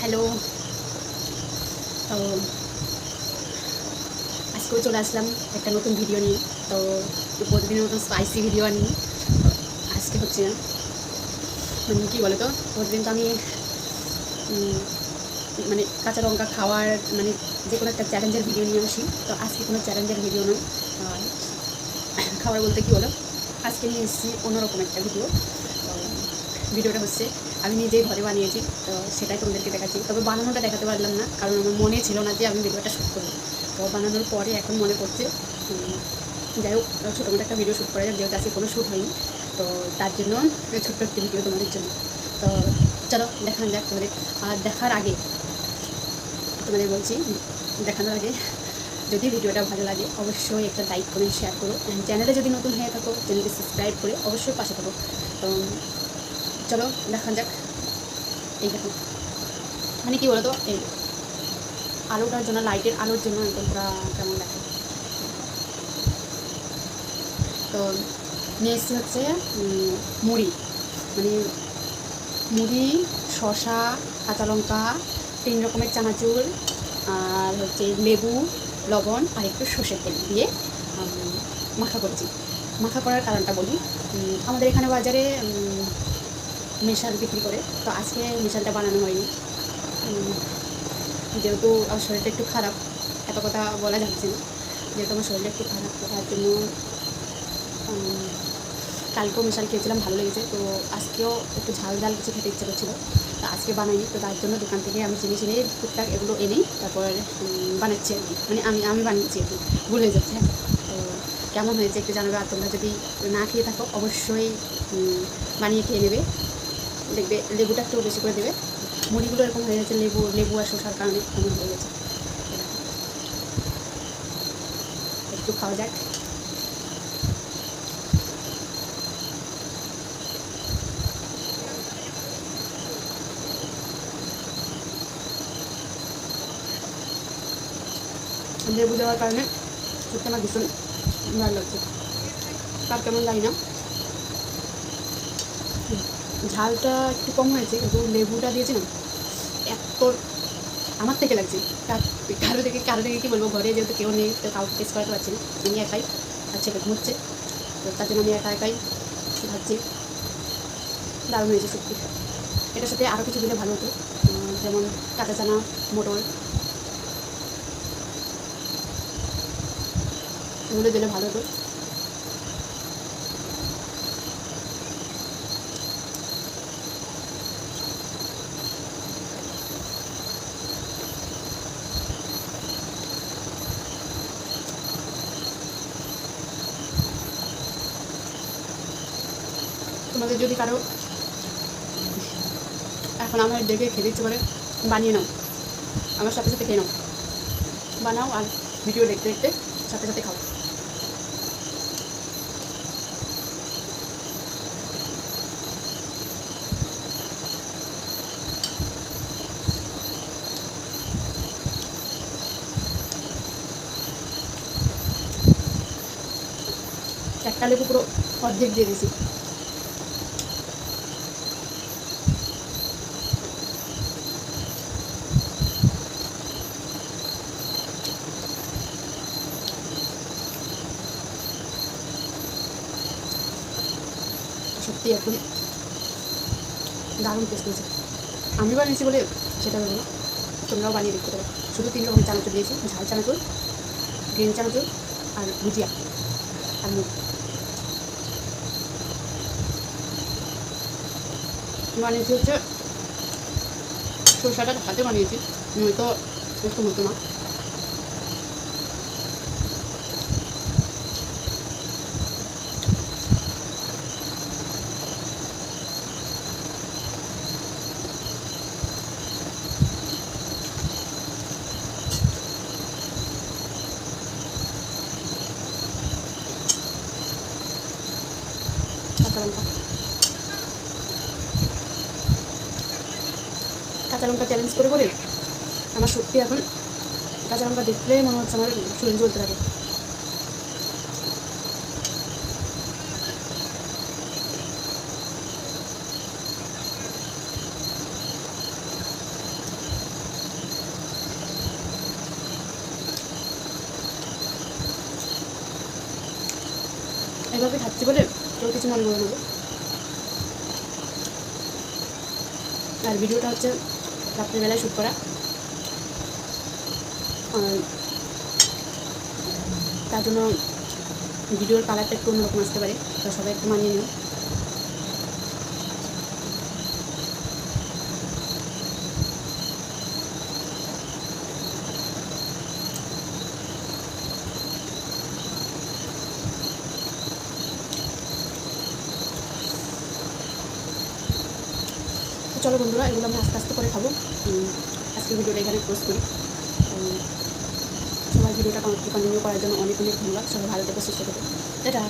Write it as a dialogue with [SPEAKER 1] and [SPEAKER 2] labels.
[SPEAKER 1] Hello. তো আজকেও চলে আসলাম একটা নতুন ভিডিও নিয়ে। তো প্রতিদিনের মতন স্পাইসি ভিডিও আনি। আজকে হচ্ছে মানে কী বলো তো প্রতিদিন তো আমি মানে কাঁচা লঙ্কা খাওয়ার মানে যে কোনো একটা চ্যালেঞ্জের ভিডিও নিয়ে আসি। তো আজকে কোনো চ্যালেঞ্জের ভিডিও নয়। খাবার বলতে কী বলো? আজকে নিয়ে এসেছি অন্যরকম একটা ভিডিও ভিডিওটা হচ্ছে আমি নিজেই ঘরে বানিয়েছি, তো সেটাই তোমাদেরকে দেখাচ্ছি। তবে বানানোটা দেখাতে পারলাম না, কারণ আমার মনে ছিল না যে আমি ভিডিওটা শ্যুট করব। তো বানানোর পরে এখন মনে পড়ছে যাই হোক ছোটোখাটো একটা ভিডিও শ্যুট করা যাক, যেহেতু আজকে কোনো শ্যুট হয়নি, তো তার জন্য ছোট্ট একটি ভিডিও তোমাদের জন্য। তো চলো দেখানো যাক তোমাদের। আর দেখার আগে, তোমাদের বলছি, দেখানোর আগে, যদি ভিডিওটা ভালো লাগে, অবশ্যই একটা লাইক করে। শেয়ার করো চ্যানেলে যদি নতুন হয়ে থাকো চ্যানেলকে সাবস্ক্রাইব করে অবশ্যই পাশে থাকো। তো চলো দেখা যাক। এই দেখো। মানে কি বলতো? এই আলোটার জন্য লাইটের আলোর জন্য একদম পুরো কেমন দেখে। তো এসেছি হচ্ছে মুড়ি। মানে মুড়ি শশা কাঁচা লঙ্কা, তিন রকমের চানাচুর, আর হচ্ছে লেবু, লবণ, আর একটু সর্ষের তেল দিয়ে মাখা করেছি। মাখা করার কারণটা বলি। আমাদের এখানে বাজারে মেশাল বিক্রি করে। তো আজকে মেশালটা বানানো হয়নি। যেহেতু আমার শরীরটা একটু খারাপ, এত কথা বলা যাচ্ছে না। যেহেতু আমার শরীরটা একটু খারাপ, তো তার জন্য কালকেও মিশাল খেয়েছিলাম, ভালো লেগেছে। তো আজকেও একটু ঝাল ঝাল কিছু খেতে ইচ্ছে করছিল। তো আজকে বানাইনি, তো তার জন্য দোকান থেকে আমি জিনিস চিনি টুকটাক এগুলো এনেই তারপর বানাচ্ছি আর কি। মানে আমি আমি বানিয়েছি আর কি। ভুল হয়ে যাচ্ছে। তো কেমন হয়েছে একটু জানাবে। আর তোমরা যদি না খেয়ে থাকো, অবশ্যই বানিয়ে খেয়ে নেবে। দেখবে, লেবুটা একটু বেশি করে দেবে। মুড়িগুলো এরকম হয়ে গেছে, লেবু লেবু আর শসার কারণে এমন হয়ে গেছে। একটু খাওয়া যাক। লেবু দেওয়ার কারণে ভীষণ ভালো লাগছে। তার কেমন জানি না? ঝালটা একটু কম হয়েছে, কিন্তু লেবুটা দিয়েছে না এত আমার থেকে লাগছে। কার- থেকে কারও থেকে কী বলব? ঘরে যেহেতু কেউ নেই, তো কাউকে টেস্ট করাতে পারছি না। আমি একাই, আর ছেলে ঘুমোচ্ছে। তো তার জন্য আমি একা একাই ভাবছি। দারুণ হয়েছে সত্যি। এটার সাথে আরও কিছু দিলে ভালো হতো। যেমন কাঁচা চানা, মোটর। এগুলো দিলে ভালো হতো। তোমাদের যদি কারও এখন আমার দেখে খেতে ইচ্ছে করে বানিয়ে নাও। আমার সাথে সাথে খেয়ে নাও। বানাও আর ভিডিও দেখতে দেখতে সাথে সাথে খাও। একটা লেবু পুরো অর্ধেক দিয়ে দিয়েছি। সত্যি এখন দারুণ টেস্ট হয়েছে আমি বানিয়েছি বলে সেটা বলব না। তোমরাও বানিয়ে দেখতে পারো। শুধু তিন রকমের চানাচুর দিয়েছি। ঝাল চানাচুর, গ্রিন চানাচুর আর ভুজিয়া আর মুখ বানিয়েছি হচ্ছে সরষাটা হাতে বানিয়েছি, নয়তো একটু হতো না। কাঁচা লঙ্কা কাঁচা লঙ্কা চ্যালেঞ্জ করে বলি আমার সত্যি এখন কাঁচা লঙ্কা দেখলে মনে হচ্ছে আমার শরীর চলতে থাকে। এভাবে খাচ্ছি বলে কেউ কিছু মনে নেব আর ভিডিওটা হচ্ছে রাত্রিবেলায় শ্যুট করা। তার জন্য ভিডিওর কালারটা একটু অন্যরকম আসতে পারে, তো সবাই একটু মানিয়ে নিও। চলো বন্ধুরা, এগুলো আমি আস্তে আস্তে করে খাব। আজকে ভিডিওটা এখানে পোস্ট করি। সবাই ভিডিওটা কন্টিনিউ করার জন্য অনেক অনেক ধন্যবাদ। সবাই ভালো থেকে, সুস্থ থেকে। এটা